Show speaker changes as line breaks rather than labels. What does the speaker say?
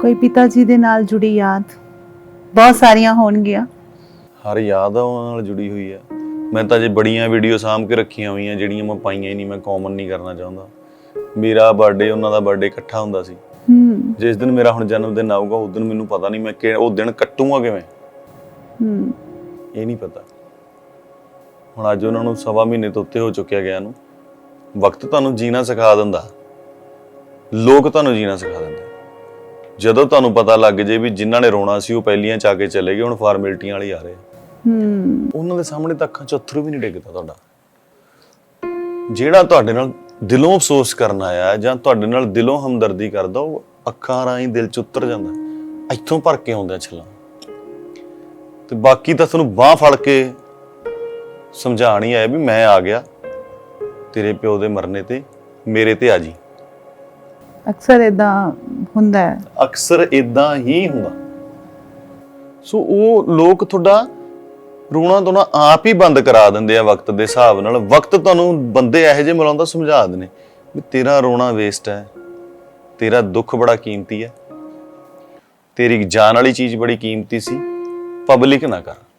ਕੋਈ ਪਿਤਾ ਜੀ ਦੇ ਨਾਲ ਜੁੜੀ ਯਾਦ? ਬਹੁਤ ਸਾਰੀਆਂ ਹੋਣਗੀਆਂ।
ਹਰ ਯਾਦ ਆ ਉਹਨਾਂ ਨਾਲ ਜੁੜੀ ਹੋਈ ਆ। ਮੈਂ ਤਾਂ ਜੇ ਬੜੀਆਂ ਵੀਡੀਓ ਸਾਂਭ ਕੇ ਰੱਖੀਆਂ ਹੋਈਆਂ ਜਿਹੜੀਆਂ ਮੈਂ ਪਾਈਆਂ ਹੀ ਨਹੀਂ ਮੈਂ ਕਾਮਨ ਨਹੀਂ ਕਰਨਾ ਚਾਹੁੰਦਾ। ਮੇਰਾ ਬਰਥਡੇ ਉਹਨਾਂ ਦਾ ਬਰਥਡੇ ਇਕੱਠਾ ਹੁੰਦਾ ਸੀ।
ਹੂੰ।
ਜਿਸ ਦਿਨ ਮੇਰਾ ਹੁਣ ਜਨਮ ਦਿਨ ਆਊਗਾ ਉਸ ਦਿਨ ਮੈਨੂੰ ਪਤਾ ਨਹੀਂ ਮੈਂ ਕਿ ਉਹ ਦਿਨ ਕੱਟੂਗਾ ਕਿਵੇਂ।
ਹੂੰ।
ਇਹ ਨਹੀਂ ਪਤਾ। ਹੁਣ ਅੱਜ ਉਹਨਾਂ ਨੂੰ ਸਵਾ ਮਹੀਨੇ ਤੋਂ ਉੱਤੇ ਹੋ ਚੁੱਕਿਆ ਗਿਆ ਨੂੰ ਵਕਤ ਤੁਹਾਨੂੰ ਜੀਣਾ ਸਿਖਾ ਦਿੰਦਾ। ਲੋਕ ਤੁਹਾਨੂੰ ਜੀਣਾ ਸਿਖਾ ਦਿੰਦੇ। ਜਦੋਂ ਤੁਹਾਨੂੰ ਪਤਾ ਲੱਗ ਜੇ ਵੀ ਜਿਨ੍ਹਾਂ ਨੇ ਰੋਣਾ ਸੀ ਉਹ ਪਹਿਲੀਆਂ ਚ ਆ ਕੇ ਚਲੇ ਗਏ ਹੁਣ ਫਾਰਮੈਲਿਟੀਆਂ ਵਾਲੀ ਆ ਰਹੇ।
ਹੂੰ।
ਉਹਨਾਂ ਦੇ ਸਾਹਮਣੇ ਤਾਂ ਅੱਖਾਂ 'ਚ ਅਥਰੂ ਵੀ ਨਹੀਂ ਡਿੱਗਦਾ ਤੁਹਾਡਾ। ਜਿਹੜਾ ਤੁਹਾਡੇ ਨਾਲ ਦਿਲੋਂ ਅਫਸੋਸ ਕਰਨ ਆਇਆ ਜਾਂ ਤੁਹਾਡੇ ਨਾਲ ਦਿਲੋਂ ਹਮਦਰਦੀ ਕਰਦਾ ਉਹ ਅੱਖਾਂ ਰਾਹੀਂ ਦਿਲ 'ਚ ਉਤਰ ਜਾਂਦਾ। ਇੱਥੋਂ ਭਰ ਕੇ ਆਉਂਦਾ ਛਲਾਂ। ਤੇ ਬਾਕੀ ਤਾਂ ਤੁਹਾਨੂੰ ਬਾਹ ਫੜ ਕੇ ਸਮਝਾਣ ਆਇਆ ਵੀ ਮੈਂ ਆ ਗਿਆ ਤੇਰੇ ਪਿਓ ਦੇ ਮਰਨੇ ਤੇ ਮੇਰੇ ਤੇ ਆ ਜੀ।
ਅਕਸਰ ਇਦਾਂ ਹੁੰਦਾ ਹੈ।
ਅਕਸਰ ਇਦਾਂ ਹੀ ਹੁੰਦਾ। ਸੋ ਉਹ ਲੋਕ ਤੁਹਾਡਾ ਰੋਣਾ ਤੋਂ ਆਪ ਹੀ ਬੰਦ ਕਰਾ ਦਿੰਦੇ ਆ ਵਕਤ ਦੇ ਹਿਸਾਬ ਨਾਲ। ਵਕਤ ਤੁਹਾਨੂੰ ਬੰਦੇ ਇਹੋ ਜਿਹੇ ਮਿਲਾਉਂਦਾ ਸਮਝਾ ਦਿੰਦੇ। ਵੀ ਤੇਰਾ ਰੋਣਾ ਵੇਸਟ ਹੈ। ਤੇਰਾ ਦੁੱਖ ਬੜਾ ਕੀਮਤੀ ਹੈ। ਤੇਰੀ ਜਾਨ ਵਾਲੀ ਚੀਜ਼ ਬੜੀ ਕੀਮਤੀ ਸੀ। ਪਬਲਿਕ ਨਾ ਕਰ।